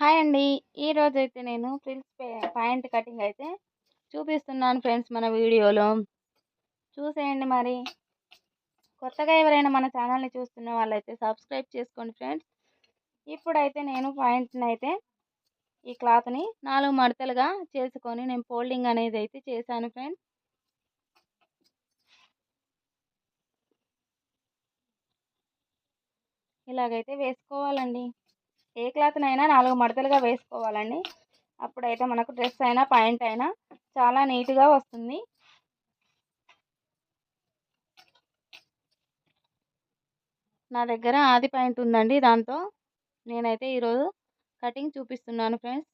Hi అండి. ఈరోజు అయితే నేను ఫ్రిల్స్ పాయింట్ కటింగ్ అయితే చూపిస్తున్నాను ఫ్రెండ్స్ మన వీడియోలో. చూసేయండి మరి. కొత్తగా ఎవరైనా మన ఛానల్ని చూస్తున్న వాళ్ళైతే సబ్స్క్రైబ్ చేసుకోండి ఫ్రెండ్స్. ఇప్పుడైతే నేను పాయింట్ని అయితే ఈ క్లాత్ని నాలుగు మడతలుగా చేసుకొని నేను ఫోల్డింగ్ అనేది అయితే చేశాను ఫ్రెండ్స్. ఇలాగైతే వేసుకోవాలండి. ఏ క్లాత్నైనా నాలుగు మడతలుగా వేసుకోవాలండి. అప్పుడైతే మనకు డ్రెస్ అయినా పాయింట్ అయినా చాలా నీట్గా వస్తుంది. నా దగ్గర ఆది పాయింట్ ఉందండి. దాంతో నేనైతే ఈరోజు కటింగ్ చూపిస్తున్నాను ఫ్రెండ్స్.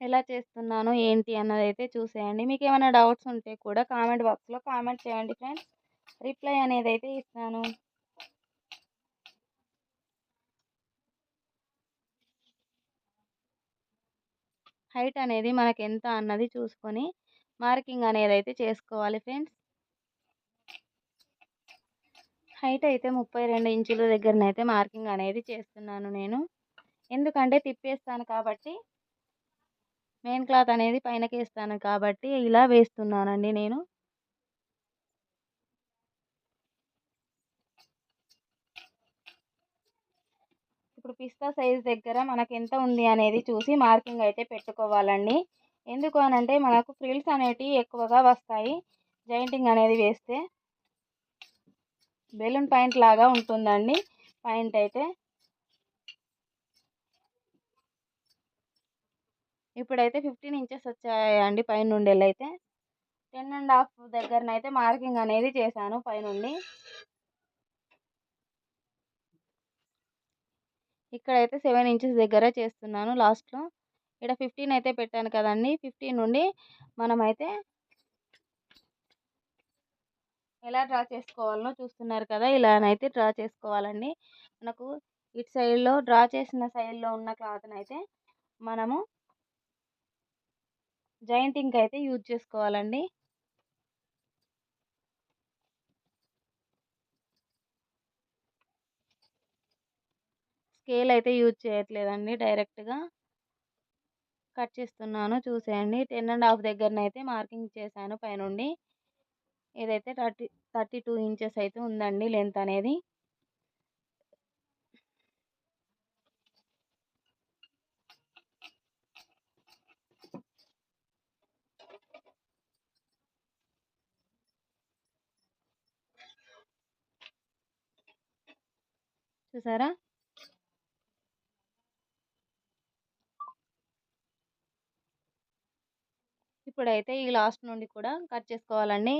ఎలా చేస్తున్నాను ఏంటి అన్నది అయితే చూసేయండి. మీకు ఏమైనా డౌట్స్ ఉంటే కూడా కామెంట్ బాక్స్లో కామెంట్ చేయండి ఫ్రెండ్స్. రిప్లై అనేది అయితే ఇస్తాను. హైట్ అనేది మనకు ఎంత అన్నది చూసుకొని మార్కింగ్ అనేది అయితే చేసుకోవాలి ఫ్రెండ్స్. హైట్ అయితే ముప్పై రెండు ఇంచుల దగ్గరనైతే మార్కింగ్ అనేది చేస్తున్నాను నేను. ఎందుకంటే తిప్పేస్తాను కాబట్టి మెయిన్ క్లాత్ అనేది పైనకి వేస్తాను కాబట్టి ఇలా వేస్తున్నానండి నేను. ఇప్పుడు పిస్తా సైజ్ దగ్గర మనకు ఎంత ఉంది అనేది చూసి మార్కింగ్ అయితే పెట్టుకోవాలండి. ఎందుకు అనంటే మనకు ఫ్రిల్స్ అనేటివి ఎక్కువగా వస్తాయి. జాయింటింగ్ అనేది వేస్తే బెలూన్ పాయింట్ లాగా ఉంటుందండి. పాయింట్ అయితే ఇప్పుడైతే ఫిఫ్టీన్ ఇంచెస్ వచ్చాయండి పైనుండి అయితే టెన్ అండ్ హాఫ్ దగ్గరనైతే మార్కింగ్ అనేది చేశాను పైనుండి. ఇక్కడైతే సెవెన్ ఇంచెస్ దగ్గర చేస్తున్నాను లాస్ట్లో. ఇక్కడ ఫిఫ్టీన్ అయితే పెట్టాను కదండి. ఫిఫ్టీన్ నుండి మనమైతే ఎలా డ్రా చేసుకోవాలో చూస్తున్నారు కదా ఇలానైతే డ్రా చేసుకోవాలండి. మనకు ఇటు సైడ్లో డ్రా చేసిన సైడ్లో ఉన్న క్లాత్ని అయితే మనము జాయింటింగ్కి అయితే యూజ్ చేసుకోవాలండి. స్కేల్ అయితే యూజ్ చేయట్లేదండి డైరెక్ట్గా. కట్ చేస్తున్నాను చూసేయండి. టెన్ అండ్ హాఫ్ దగ్గరనైతే మార్కింగ్ చేశాను పైనుండి. ఇదైతే థర్టీ థర్టీ టూ ఇంచెస్ అయితే ఉందండి లెంత్ అనేది. చూసారా? ఇప్పుడైతే ఈ లాస్ట్ నుండి కూడా కట్ చేసుకోవాలండి.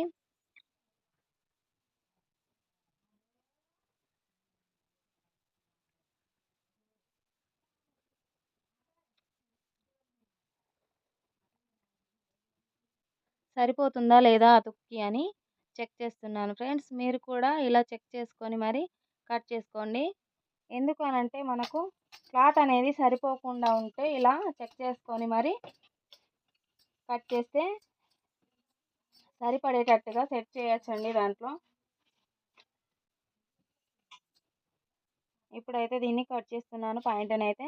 సరిపోతుందా లేదా అతుక్కి అని చెక్ చేస్తున్నాను. ఫ్రెండ్స్ మీరు కూడా ఇలా చెక్ చేసుకొని మరి కట్ చేసుకోండి. ఎందుకు అనంటే మనకు క్లాత్ అనేది సరిపోకుండా ఉంటే ఇలా చెక్ చేసుకొని మరి కట్ చేస్తే సరిపడేటట్టుగా సెట్ చేయొచ్చండి దాంట్లో. ఇప్పుడైతే దీన్ని కట్ చేస్తున్నాను. పాయింట్ అయితే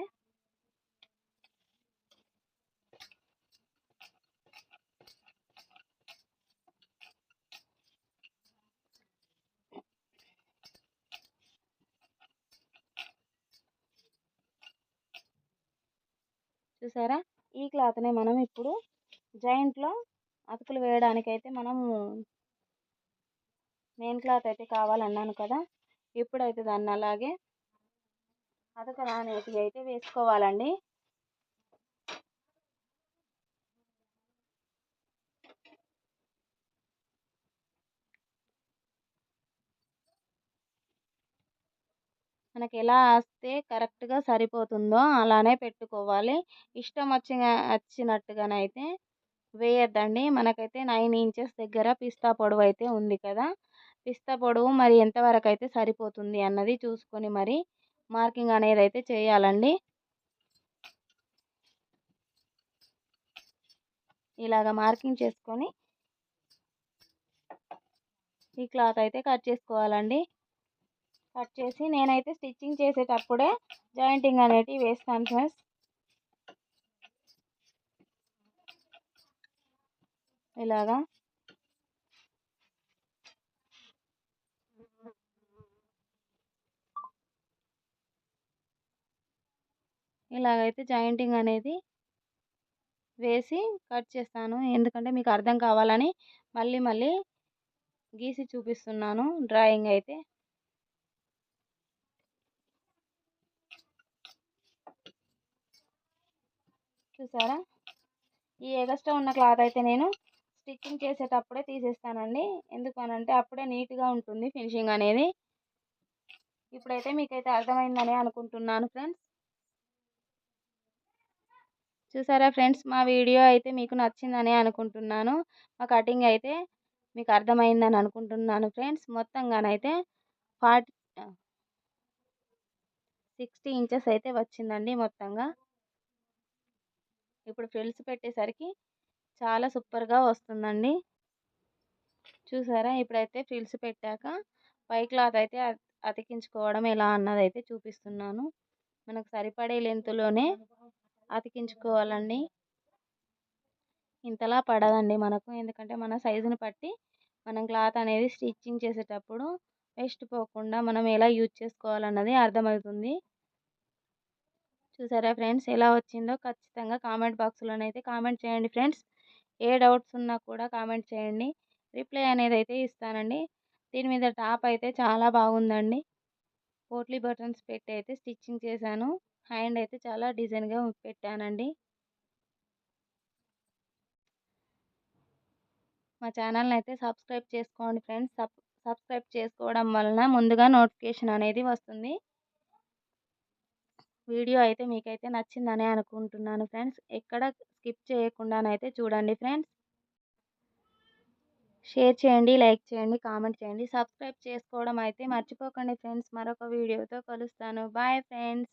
చూసారా? ఈ క్లాత్ని మనం ఇప్పుడు జాయింట్లో అతుకులు వేయడానికైతే మనము మెయిన్ క్లాత్ అయితే కావాలన్నాను కదా! ఇప్పుడైతే దాన్ని అలాగే అతుకు అనేటివి అయితే వేసుకోవాలండి. మనకి ఎలా వస్తే కరెక్ట్గా సరిపోతుందో అలానే పెట్టుకోవాలి. ఇష్టం వచ్చిన వచ్చినట్టుగానైతే వేయద్దండి. మనకైతే నైన్ ఇంచెస్ దగ్గర పిస్తా పొడవు అయితే ఉంది కదా! పిస్తా పొడవు మరి ఎంతవరకు అయితే సరిపోతుంది అన్నది చూసుకొని మరి మార్కింగ్ అనేది అయితే చేయాలండి. ఇలాగ మార్కింగ్ చేసుకొని ఈ క్లాత్ అయితే కట్ చేసుకోవాలండి. కట్ చేసి నేనైతే స్టిచ్చింగ్ చేసేటప్పుడే జాయింటింగ్ అనేటివి వేస్తాను ఫ్రెండ్స్. ఇలాగా. ఇలాగైతే జాయింటింగ్ అనేది వేసి కట్ చేస్తాను. ఎందుకంటే మీకు అర్థం కావాలని మళ్ళీ మళ్ళీ గీసి చూపిస్తున్నాను డ్రాయింగ్ అయితే. చూసారా? ఈ ఎగస్ట్రా ఉన్న క్లాత్ అయితే నేను స్టిచ్చింగ్ చేసేటప్పుడే తీసేస్తానండి. ఎందుకనంటే అప్పుడే నీట్గా ఉంటుంది ఫినిషింగ్ అనేది. ఇప్పుడైతే మీకైతే అర్థమైందని అనుకుంటున్నాను ఫ్రెండ్స్. చూసారా ఫ్రెండ్స్? మా వీడియో అయితే మీకు నచ్చిందని అనుకుంటున్నాను. మా కటింగ్ అయితే మీకు అర్థమైందని అనుకుంటున్నాను ఫ్రెండ్స్. మొత్తంగానైతే ఫార్టీ సిక్స్టీ ఇంచెస్ అయితే వచ్చిందండి మొత్తంగా. ఇప్పుడు ఫ్రిల్స్ పెట్టేసరికి చాలా సూపర్గా వస్తుందండి. చూసారా? ఇప్పుడైతే ఫ్రిల్స్ పెట్టాక పై క్లాత్ అయితే అతికించుకోవడం ఎలా అన్నది అయితే చూపిస్తున్నాను. మనకు సరిపడే లెంత్లోనే అతికించుకోవాలండి. ఇంతలా పడదండి మనకు. ఎందుకంటే మన సైజుని బట్టి మనం క్లాత్ అనేది స్టిచ్చింగ్ చేసేటప్పుడు వేస్ట్ పోకుండా మనం ఎలా యూజ్ చేసుకోవాలన్నది అర్థమవుతుంది. చూసారా ఫ్రెండ్స్? ఎలా వచ్చిందో ఖచ్చితంగా కామెంట్ బాక్స్లోనైతే కామెంట్ చేయండి ఫ్రెండ్స్. ఏ డౌట్స్ ఉన్నా కూడా కామెంట్ చేయండి. రిప్లై అనేది అయితే ఇస్తానండి. దీని మీద టాప్ అయితే చాలా బాగుందండి. పోట్లీ బటన్స్ పెట్టి అయితే స్టిచ్చింగ్ చేశాను. హ్యాండ్ అయితే చాలా డిజైన్గా పెట్టానండి. మా ఛానల్ని అయితే సబ్స్క్రైబ్ చేసుకోండి ఫ్రెండ్స్. సబ్ సబ్స్క్రైబ్ చేసుకోవడం వలన ముందుగా నోటిఫికేషన్ అనేది వస్తుంది. వీడియో అయితే మీకైతే నచ్చిందనే అనుకుంటున్నాను ఫ్రెండ్స్. ఎక్కడ స్కిప్ చేయకుండానైతే చూడండి ఫ్రెండ్స్. షేర్ చేయండి లైక్ చేయండి కామెంట్ చేయండి. సబ్స్క్రైబ్ చేసుకోవడం అయితే మర్చిపోకండి ఫ్రెండ్స్. మరొక వీడియోతో కలుస్తాను. Bye friends.